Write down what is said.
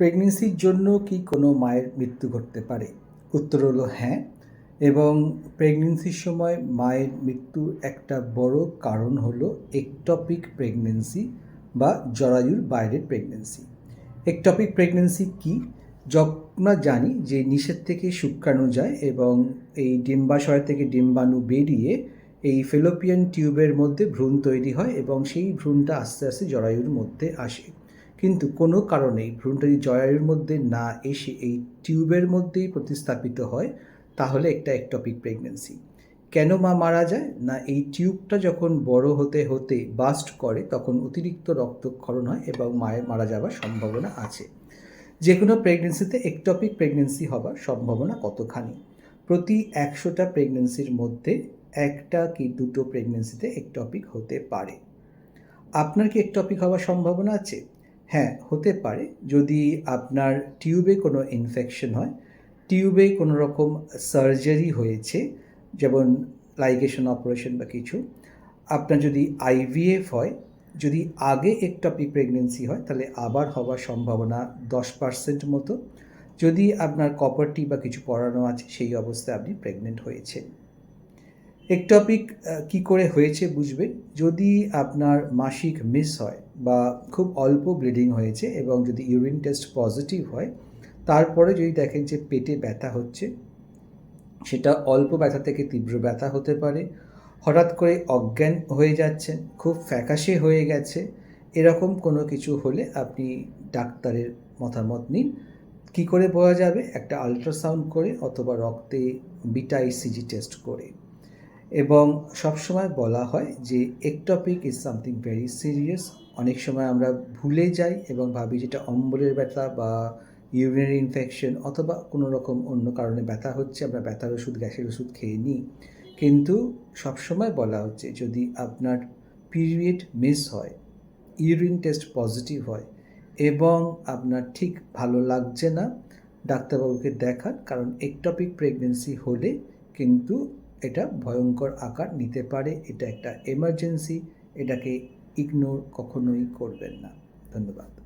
প্রেগনেন্সির জন্য কি কোনো মায়ের মৃত্যু ঘটতে পারে? উত্তর হলো হ্যাঁ। এবং প্রেগনেন্সির সময় মায়ের মৃত্যুর একটা বড় কারণ হলো একটপিক প্রেগনেন্সি বা জরায়ুর বাইরের প্রেগনেন্সি একটপিক প্রেগনেন্সি কি? যখন আমরা জানি যে নিষেধ থেকে শুক্রাণু যায় এবং এই ডিম্বাশয় থেকে ডিম্বাণু বেরিয়ে এই ফেলোপিয়ান টিউবের মধ্যে ভ্রূণ তৈরি হয় এবং সেই ভ্রূণটা আস্তে আস্তে জরায়ুর মধ্যে আসে। কিন্তু কোনো কারণেই ভ্রূণটা জরায়ুর মধ্যে না এসে এই টিউবের মধ্যেই প্রতিস্থাপিত হয়, তাহলে একটা একটপিক প্রেগনেন্সি কেন মা মারা যায়? না, এই টিউবটা যখন বড় হতে হতে বাস্ট করে, তখন অতিরিক্ত রক্তক্ষরণ হয় এবং মায়ের মারা যাওয়ার সম্ভাবনা আছে। যে কোনো প্রেগনেন্সিতে একটপিক প্রেগনেন্সি হবার সম্ভাবনা কতখানি? প্রতি একশোটা প্রেগনেন্সির মধ্যে একটা কি দুটো প্রেগনেন্সিতে একটপিক হতে পারে। আপনার কি একটপিক হওয়ার সম্ভাবনা আছে? হ্যাঁ হতে পারে। যদি আপনার টিউবে কোনো ইনফেকশন হয়, টিউবে কোনো রকম সার্জারি হয়েছে, যেমন লাইগেশন অপারেশন বা কিছু, আপনার যদি আইভিএফ হয়, যদি আগে একটপিক প্রেগনেন্সি হয়, তাহলে আবার হওয়ার সম্ভাবনা দশ পার্সেন্ট মতো। যদি আপনার কপারটি বা কিছু পড়ানো আছে, সেই অবস্থায় আপনি প্রেগনেন্ট হয়েছেন। একটপিক কি করে হয়েছে বুঝবেন যদি আপনার মাসিক মিস হয় বা খুব অল্প ব্লিডিং হয়েছে এবং যদি ইউরিন টেস্ট পজিটিভ হয়, তারপরে যদি দেখেন যে পেটে ব্যথা হচ্ছে, সেটা অল্প ব্যথা থেকে তীব্র ব্যথা হতে পারে, হঠাৎ করে অজ্ঞান হয়ে যাচ্ছেন, খুব ফ্যাকাশে হয়ে গেছে, এরকম কোনো কিছু হলে আপনি ডাক্তারের মতামত নিন। কী করে বোঝা যাবে? একটা আলট্রাসাউন্ড করে অথবা রক্তে বিটা ইসিজি টেস্ট করে। এবং সবসময় বলা হয় যে এক topic is something very serious অনেক সময় আমরা ভুলে যাই এবং ভাবি যেটা অম্বলের ব্যথা বা ইউরিনারি ইনফেকশন অথবা কোনো রকম অন্য কারণে ব্যথা হচ্ছে, আমরা ব্যথার ওষুধ, গ্যাসের ওষুধ খেয়ে নিই। কিন্তু সবসময় বলা হচ্ছে যদি আপনার পিরিয়ড মিস হয় ইউরিন টেস্ট পজিটিভ হয় এবং আপনার ঠিক ভালো লাগছে না, ডাক্তারবাবুকে দেখান, কারণ একটপিক প্রেগনেন্সি হলে কিন্তু এটা ভয়ঙ্কর আকার নিতে পারে এটা একটা এমার্জেন্সি এটাকে ইগনোর কখনোই করবেন না। ধন্যবাদ।